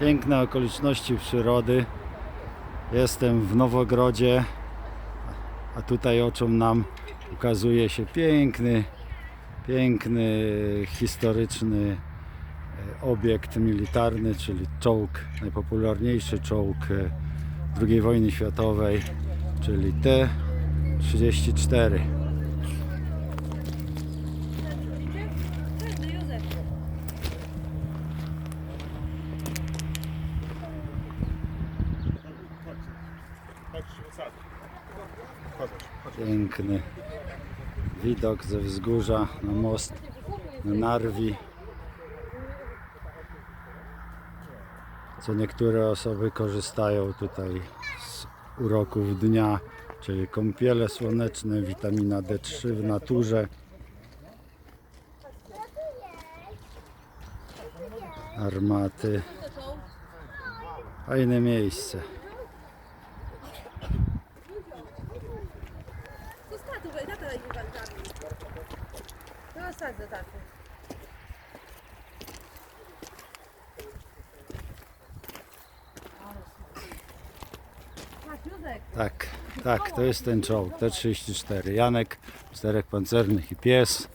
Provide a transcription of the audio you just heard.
Piękne okoliczności przyrody. Jestem w Nowogrodzie, a tutaj oczom nam ukazuje się piękny, piękny, historyczny e, obiekt militarny, czyli czołg, najpopularniejszy czołg e, II wojny światowej, czyli T-34. Piękny widok ze wzgórza na most na Narwi. Co niektóre osoby korzystają tutaj z uroków dnia, czyli kąpiele słoneczne, witamina D3 w naturze. Armaty. Fajne miejsce. Tatą, weź, tata idzie walkami. To sadzę tatę. Patrz, Józek. Tak, tak, to jest ten czołg, T-34. Janek, czterech pancernych i pies.